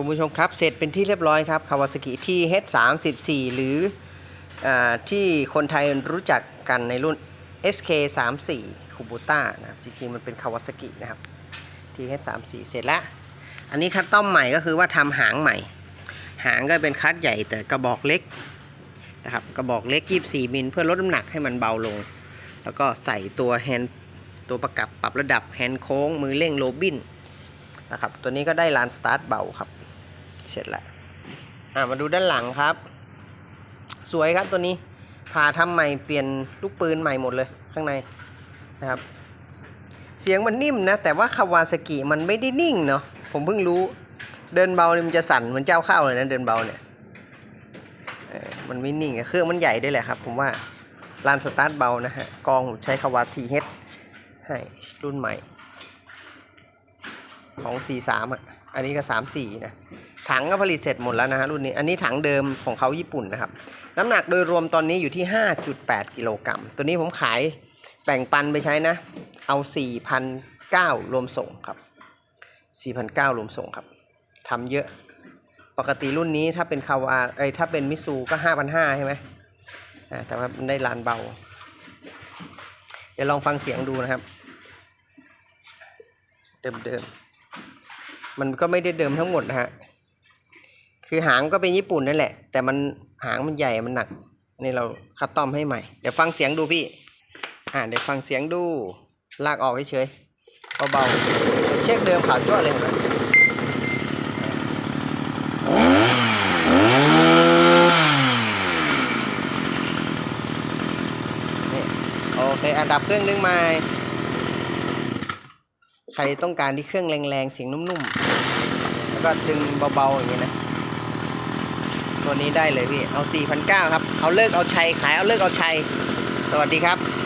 คุณผู้ชมครับเสร็จเป็นที่เรียบร้อยครับคาวาซากิที่ H34 หรืออที่คนไทยรู้จักกันในรุ่น SK34 คูบูต้านะครับจริงๆ มันเป็นคาวาซากินะครับที่ H34 เสร็จแล้ว อันนี้คัดต้อมใหม่ก็คือว่าทำหางใหม่ หางก็เป็นคัดใหญ่แต่กระบอกเล็กนะครับกระบอกเล็ก 24 มิลเพื่อลดน้ำหนักให้มันเบาลง แล้วก็ใส่ตัวแฮนด์ตัวประกับปรับระดับแฮนด์โค้งมือเร่งโรบินนะครับ ตัวนี้ก็ได้ลานสตาร์ทเบาครับ เสร็จแล้วอ่ามาดูด้านหลังครับ สวยครับตัวนี้พาทำใหม่เปลี่ยนลูกปืนใหม่หมดเลยข้างในนะครับ เสียงมันนิ่มนะ แต่ว่าคาวาซากิมันไม่ได้นิ่งเนาะผมเพิ่งรู้เดินเบาเนี่ยมันจะสั่นเหมือนเจ้าเข้าเลยนะเดินเบาเนี่ยมันไม่นิ่งเครื่องมันใหญ่ด้วยแหละครับ ผมว่าลานสตาร์ทเบานะฮะกองผมใช้คาวาทีเฮดให้รุ่นใหม่ ของ 43 อะ อันนี้ก็ 34 นะ ถังก็ผลิตเสร็จหมดแล้วนะฮะรุ่นนี้ อันนี้ถังเดิมของเขาญี่ปุ่นนะครับ น้ำหนักโดยรวมตอนนี้อยู่ที่ 5.8 กิโลกรัม ตัวนี้ผมขายแบ่งปันไปใช้นะ เอา4,900รวมส่งครับ4,900รวมส่งครับทำเยอะ ปกติรุ่นนี้ถ้าเป็นคาวาเอ้ยถ้าเป็นมิซูก็ 5,500ใช่ไหมอ่าแต่ว่ามันได้ลานเบา เดี๋ยวลองฟังเสียงดูนะครับ เดิมๆ มันก็ไม่ได้เดิมทั้งหมดนะฮะ คือหางก็เป็นญี่ปุ่นนั่นแหละ แต่มันหางมันใหญ่มันหนักนี่เราคัดต้อมให้ใหม่ เดี๋ยวฟังเสียงดูพี่ อ่าเดี๋ยวฟังเสียงดู ลากออกเฉยๆเบาๆเช็คเดิมขาวจ้วเลยเห็นไหมนี่โอเคอันดับเครื่องนึงใหม่ ใครต้องการที่เครื่องแรงๆ เสียงนุ่มๆ แล้วก็ดึงเบาๆอย่างนี้นะ ตัวนี้ได้เลยพี่ เอา 4,900 ครับ เอาเลิกเอาชัยขายเอาเลิกเอาชัย สวัสดีครับ